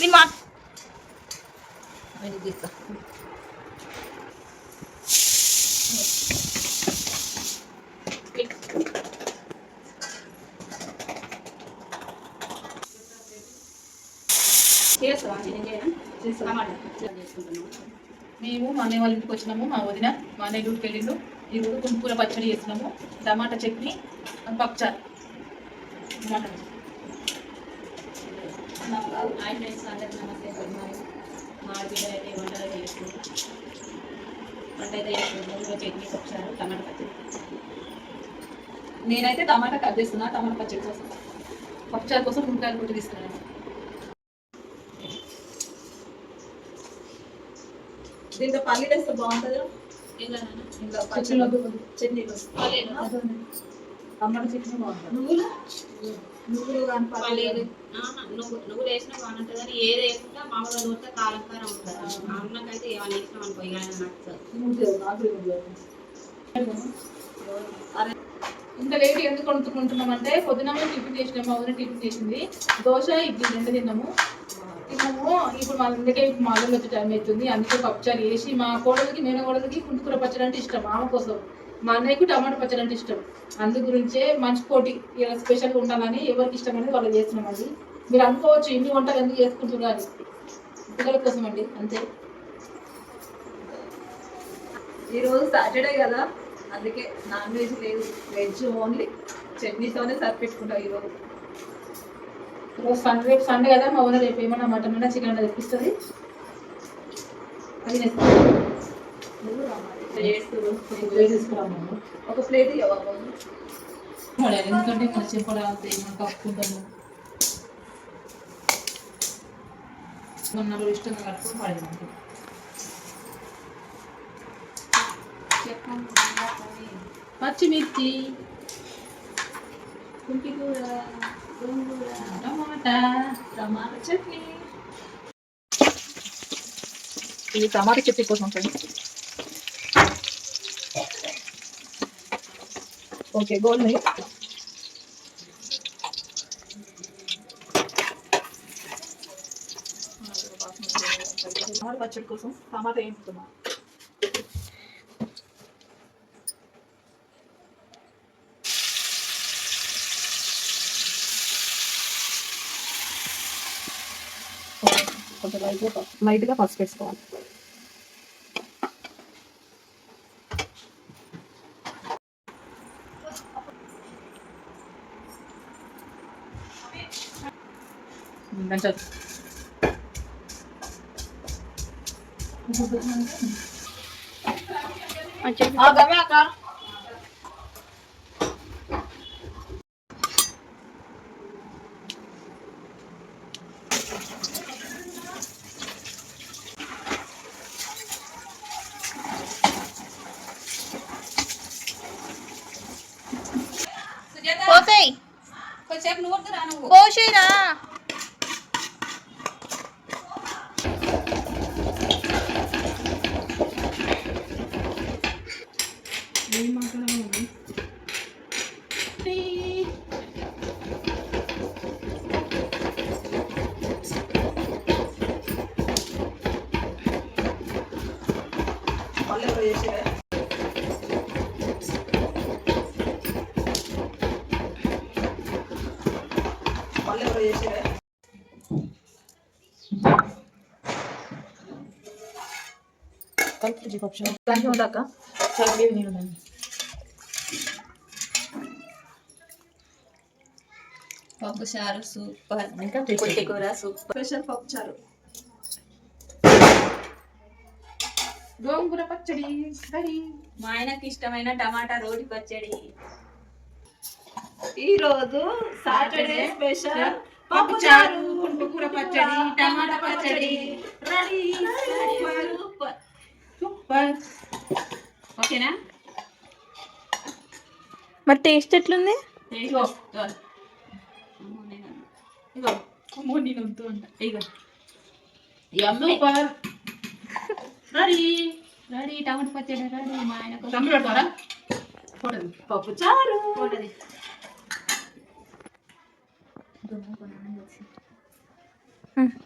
నీ మా మేము మా అన్నయ్య వాళ్ళ ఇంటికి వచ్చినాము మా వదిన. మా అన్నయ్య డ్యూటీకి వెళ్ళిండు. ఈరోజు కుంకూర పచ్చడి చేస్తున్నాము. టమాటా చట్నీ పప్పుచారు. హాయ్ ఫ్రెండ్స్ అందరికీ నమస్తే గుడ్ మార్నింగ్ మా బిడ్డ అయితే వంటలు వంట అయితే ఇంకా చట్నీ వచ్చారు టమాటా పచ్చడి నేనైతే టమాటా కట్ చేస్తున్నా టమాటా పచ్చడి కోసం పప్పుచారు కోసం మునక్కాయలు కొట్టి తీసుకున్నాను. దీంట్లో పల్లీలు వేస్తే బాగుంటుంది ఇంకా చట్నీలో. చట్నీలు. చట్నీ బాగుంటుంది. నువ్వులు? నువ్వులు కానీ నువ్వు నువ్వు వేసినా బాగుంటుంది కానీ ఏది వేసుకుంటా మామూలుగా నూరితే కారం కారం ఉంటుంది. అన్నకైతే ఏమైనా వేసినాం అనుకో ఇక ఆయన నచ్చుతుంది ఇంత లేట్ ఎందుకు వండుకుంటున్నాం అంటే పొద్దున మేము టిఫిన్ చేసినాము మా వదిన టిఫిన్ చేసింది. దోశ ఇడ్లీ రెండు తిన్నాము. తిన్నాము. ఇప్పుడు మా అందుకే ఇప్పుడు మా అల్లుడు వచ్చే టైం అవుతుంది. అందుకే పప్పుచారు వేసి మా కోడలికి నేను కోడలికి కుంటుకూర పచ్చడి అంటే ఇష్టం ఆమె కోసం. మా అన్నయ్యకు టమాటా పచ్చడి అంటే ఇష్టం. అందు గురించే మంచి పోటీ ఇలా స్పెషల్గా ఉండాలని ఎవరికి ఇష్టం అనేది వాళ్ళు చేస్తున్నాం అండి మీరు అనుకోవచ్చు ఇన్ని వంటలు ఎందుకు చేసుకుంటున్నారు పిల్లల కోసం అండి అంతే ఈరోజు సాటర్డే కదా? అందుకే నాన్ వెజ్ లేదు. వెజ్ ఓన్లీ చట్నీతోనే సరిపెట్టుకుంటాం ఈరోజు. రోజు సండే రేపు సండే కదా మా ఊళ్ళో రేపు ఏమన్నా మటన్ అయినా చికెన్ అయినా తెప్పిస్తుంది. అది తీసుకురాము? ఒక ప్లేట్ ఇవ్వ ఎందుకంటే మన అవుతాయి మనం కప్పుకుంటాము రోజు ఇష్టంగా కట్టుకుని పడేది పచ్చిమిర్చి కుంటి కూర గోంగూర టమాటా టమాటా చట్నీ. ఇది టమాటా చట్నీ కోసం ఓకే గోల్డ్ టమాటా పచ్చడి కోసం టమాటా వేయించుకున్నాం. కొంచెం లైట్గా లైట్గా పసుపు వేసుకోవాలి. మంచిగా నువ్వు వద్దురా నువ్వు పోసేరా పల్లె ఎవరు చేసేవే పల్లె ఎవరు చేసేవే కలిపి పప్పు దానికి ఉందాక చాలా గ్రేవీ నేను పప్పు చారు సూపర్ ఇంకా పుట్టి కూర సూపర్ స్పెషల్ పప్పు చారు గోంగూర పచ్చడి మా ఆయనకి ఇష్టమైన టమాటా రోటి పచ్చడి. ఈ రోజు సాటర్డే స్పెషల్ పప్పు చారు పచ్చడి టమాటా పచ్చడి. Ready super super. ఓకేనా? మరి టేస్ట్ ఎట్లుంది? ఇగో అమ్మో, నేను అన్నా. ఇగో అమ్మో నేను వద్దు అంట ఇగో. సూపర్. రెడీ రెడీ టమాటా పచ్చడి రెడీ మా ఆయన పప్పు చారు. 嗯。